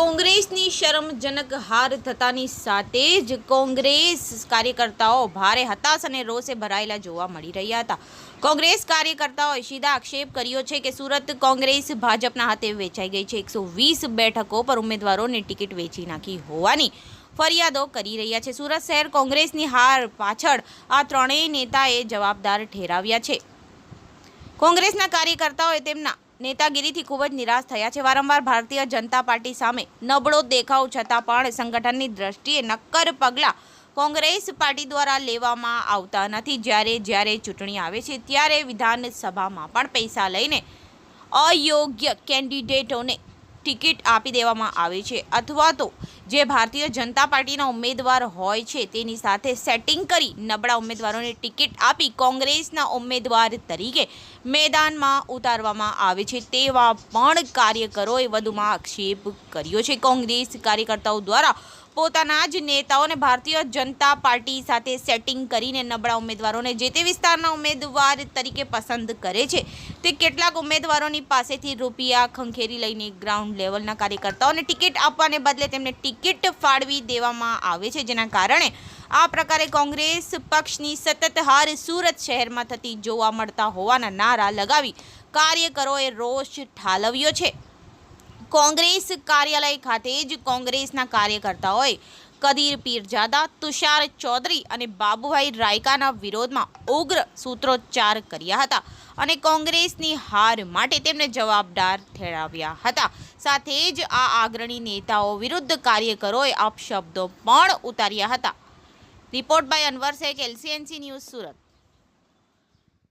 કોંગ્રેસની શરમજનક હાર થતાની સાથે જ કોંગ્રેસ કાર્યકર્તાઓ ભારે હતાશ અને રોષે ભરાયેલા જોવા મળી રહ્યા હતા. કોંગ્રેસ કાર્યકર્તાઓએ સીધા આક્ષેપ કર્યો છે કે સુરત કોંગ્રેસ ભાજપના હાથે વેચાઈ ગઈ છે. એકસો વીસ બેઠકો પર ઉમેદવારોને ટિકિટ વેચી નાખી હોવાની ફરિયાદો કરી રહ્યા છે. સુરત શહેર કોંગ્રેસની હાર પાછળ આ ત્રણેય નેતાએ જવાબદાર ઠેરાવ્યા છે. કોંગ્રેસના કાર્યકર્તાઓએ તેમના નેતાગીરીથી ખૂબ જ નિરાશ થયા છે. વારંવાર ભારતીય જનતા પાર્ટી સામે નબળો દેખાવ છતાં પણ સંગઠનની દ્રષ્ટિએ નક્કર પગલાં કોંગ્રેસ પાર્ટી દ્વારા લેવામાં આવતા નથી. જ્યારે જ્યારે ચૂંટણી આવે છે ત્યારે વિધાનસભામાં પણ પૈસા લઈને અયોગ્ય કેન્ડિડેટોને ટિકિટ આપી દેવામાં આવે છે. અથવા તો જે ભારતીય જનતા પાર્ટીના ઉમેદવાર હોય છે, તેની સાથે સેટિંગ કરી નબળા ઉમેદવારોને ટિકિટ આપી કોંગ્રેસના ઉમેદવાર તરીકે મેદાનમાં ઉતારવામાં આવે છે. તેવા પણ કાર્યકરોએ વધુમાં આક્ષેપ કર્યો છે. કોંગ્રેસ કાર્યકર્તાઓ દ્વારા પોતાના જ નેતાઓને ભારતીય જનતા પાર્ટી સાથે સેટિંગ કરીને નબળા ઉમેદવારોને જે તે વિસ્તારના ઉમેદવાર તરીકે પસંદ કરે છે, તે કેટલાક ઉમેદવારોની પાસેથી રૂપિયા ખંખેરી લઈને ગ્રાઉન્ડ લેવલના કાર્યકર્તાઓને ટિકિટ આપવાને બદલે તેમને ટિકિટ ફાળવી દેવામાં આવે છે. જેના કારણે આ પ્રકારે કોંગ્રેસ પક્ષની સતત હાર સુરત શહેરમાં થતી જોવા મળતા હોવાના નારા લગાવી કાર્યકરોએ રોષ ઠાલવ્યો છે. કોંગ્રેસ કાર્યાલય ખાતે જ કોંગ્રેસના કાર્યકર્તાઓએ કદીર પીરજાદા તુષાર ચૌધરી અને બાબુભાઈ રાયકાના વિરોધમાં ઉગ્ર સૂત્રોચ્ચાર કર્યા હતા અને કોંગ્રેસની હાર માટે તેમને જવાબદાર ઠેરાવ્યા હતા. સાથે જ આ આગ્રણી નેતાઓ વિરુદ્ધ કાર્યકરોએ અપશબ્દો પણ ઉતાર્યા હતા. Report by Anwar Shaikh, LCNC news Surat.